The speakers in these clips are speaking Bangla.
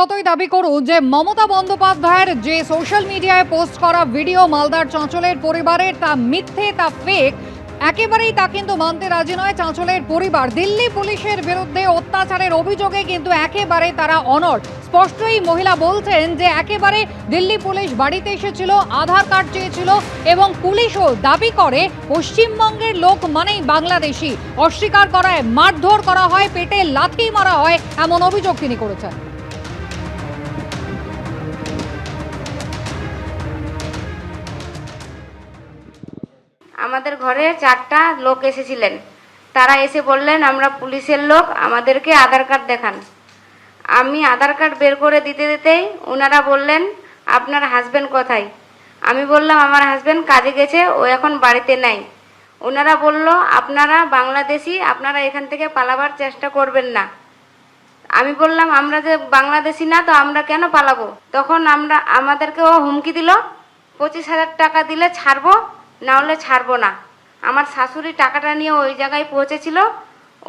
যতই দাবি করুন যে মমতা বন্দ্যোপাধ্যায়ের যে সোশ্যাল মিডিয়ায় পোস্ট করা ভিডিও মালদার চাঁচলের পরিবারের, তা মিথ্যে, তা ফেক একেবারেই তা কিন্তু মানতে রাজি নয় চাঁচলের পরিবার। দিল্লি পুলিশের বিরুদ্ধে অত্যাচারের অভিযোগে কিন্তু একেবারে তারা অনড়। স্পষ্টই মহিলা বলছেন যে একেবারে দিল্লি পুলিশ বাড়িতে এসেছিল, আধার কার্ড চেয়েছিল এবং পুলিশও দাবি করে পশ্চিমবঙ্গের লোক মানেই বাংলাদেশি। অস্বীকার করায়, মারধর করা হয়, পেটে লাথি মারা হয়, এমন অভিযোগ তিনি করেছেন। আমাদের ঘরে চারটা লোক এসেছিলেন। তারা এসে বললেন, আমরা পুলিশের লোক, আমাদেরকে আধার কার্ড দেখান। আমি আধার কার্ড বের করে দিতে দিতেই ওনারা বললেন, আপনার হাজবেন্ড কোথায়? আমি বললাম, আমার হাজবেন্ড কাজে গেছে, ও এখন বাড়িতে নাই। ওনারা বলল, আপনারা বাংলাদেশি, আপনারা এখান থেকে পালাবার চেষ্টা করবেন না। আমি বললাম, আমরা যে বাংলাদেশি না, তো আমরা কেন পালাবো? তখন আমরা আমাদেরকে ও হুমকি দিল, পঁচিশ হাজার টাকা দিলে ছাড়বো না হলে ছাড়বো না। আমার শাশুড়ি টাকাটা নিয়ে ওই জায়গায় পৌঁছেছিল।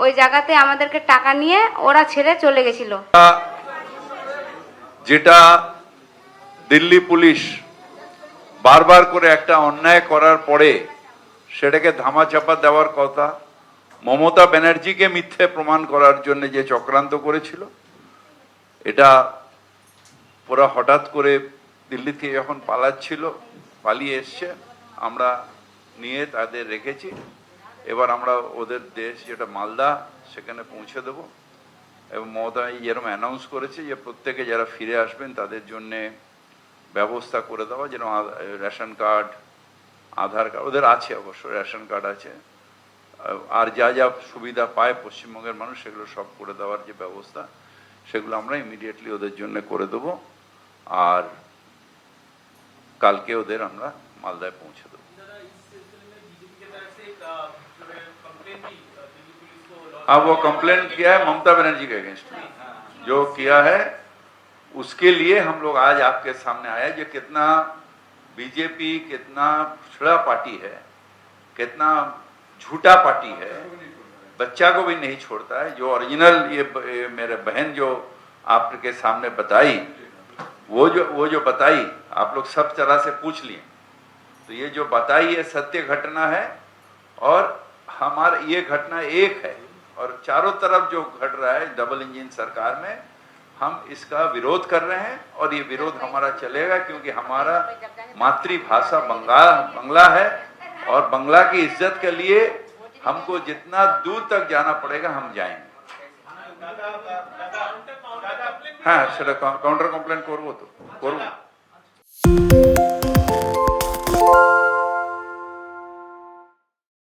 ওই জায়গাতে আমাদেরকে টাকা নিয়ে ওরা ছেড়ে চলে গেছিল। যেটা দিল্লি পুলিশ বারবার করে একটা অন্যায় করার পরে সেটাকে ধামাচাপা দেওয়ার কথা, মমতা ব্যানার্জিকে মিথ্যে প্রমাণ করার জন্য যে চক্রান্ত করেছিল, এটা পুরো হঠাৎ করে দিল্লি থেকে যখন পালাচ্ছিল, পালিয়ে এসছে আমরা নিয়ে তাদের রেখেছি। এবার আমরা ওদের দেশ যেটা মালদা, সেখানে পৌঁছে দেবো। এবং মমতা যেরকম অ্যানাউন্স করেছে যে প্রত্যেকে যারা ফিরে আসবেন, তাদের জন্যে ব্যবস্থা করে দেওয়া, যেন রেশন কার্ড, আধার কার্ড, ওদের আছে অবশ্য, রেশন কার্ড আছে। আর যা যা সুবিধা পায় পশ্চিমবঙ্গের মানুষ, সেগুলো সব করে দেওয়ার যে ব্যবস্থা, সেগুলো আমরা ইমিডিয়েটলি ওদের জন্য করে দেবো। আর কালকে ওদের আমরা मालदा पहुँच दो अब वो कंप्लेन किया है ममता बनर्जी के अगेंस्ट में। जो किया है उसके लिए हम लोग आज आपके सामने आया जो कितना बीजेपी कितना छड़ा पार्टी है कितना झूठा पार्टी है बच्चा को भी नहीं छोड़ता है। जो ओरिजिनल ये, ये मेरे बहन जो आपके सामने बताई वो जो वो जो बताई आप लोग सब तरह से पूछ लिए। तो ये जो बताई है सत्य घटना है और हमारा ये घटना एक है और चारों तरफ़ जो घट रहा है डबल इंजन सरकार में हम इसका विरोध कर रहे हैं और ये विरोध हमारा चलेगा क्योंकि हमारा मातृभाषा बंगाल बंगला है और बंगला की इज़्ज़त के लिए हमको जितना दूर तक जाना पड़ेगा हम जाएँगे हाँ काउंटर कंप्लेन करबो तो करू